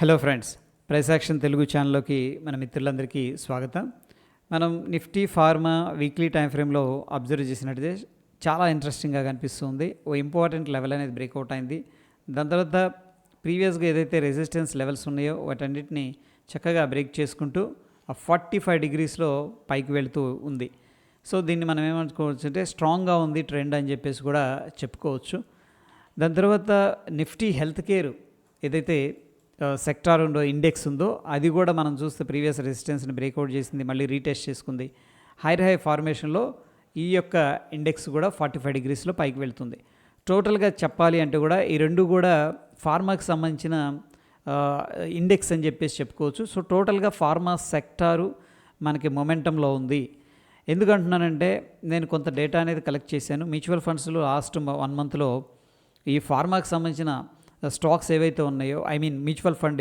Hello friends price action Telugu ఛానల్లోకి మన మిత్రులందరికీ స్వాగతం. మనం నిఫ్టీ ఫార్మా వీక్లీ టైం ఫ్రేమ్లో అబ్జర్వ్ చేసినట్టే చాలా ఇంట్రెస్టింగ్గా కనిపిస్తుంది. ఓ ఇంపార్టెంట్ లెవెల్ అనేది బ్రేక్అవుట్ అయింది. దాని తర్వాత ప్రీవియస్గా ఏదైతే రెసిస్టెన్స్ లెవెల్స్ ఉన్నాయో వాటన్నిటిని చక్కగా బ్రేక్ చేసుకుంటూ ఆ ఫార్టీ ఫైవ్ డిగ్రీస్లో పైకి వెళుతూ ఉంది. సో దీన్ని మనం ఏమనుకోవచ్చు అంటే స్ట్రాంగ్గా ఉంది ట్రెండ్ అని చెప్పేసి కూడా చెప్పుకోవచ్చు. దాని తర్వాత నిఫ్టీ హెల్త్ కేర్ ఏదైతే సెక్టార్ ఉందో ఇండెక్స్ ఉందో అది కూడా మనం చూస్తే ప్రీవియస్ రెసిస్టెన్స్ని బ్రేక్అవుట్ చేసింది మళ్ళీ రీటెస్ట్ చేసుకుంది. హైర్ హై ఫార్మేషన్లో ఈ యొక్క ఇండెక్స్ కూడా ఫార్టీ ఫైవ్ డిగ్రీస్లో పైకి వెళ్తుంది. టోటల్గా చెప్పాలి అంటే కూడా ఈ రెండు కూడా ఫార్మాకి సంబంధించిన ఇండెక్స్ అని చెప్పేసి చెప్పుకోవచ్చు. సో టోటల్గా ఫార్మా సెక్టారు మనకి మొమెంటంలో ఉంది. ఎందుకంటున్నానంటే నేను కొంత డేటా అనేది కలెక్ట్ చేశాను. మ్యూచువల్ ఫండ్స్లో లాస్ట్ వన్ మంత్లో ఈ ఫార్మాకి సంబంధించిన స్టాక్స్ ఏవైతే ఉన్నాయో ఐ మీన్ మ్యూచువల్ ఫండ్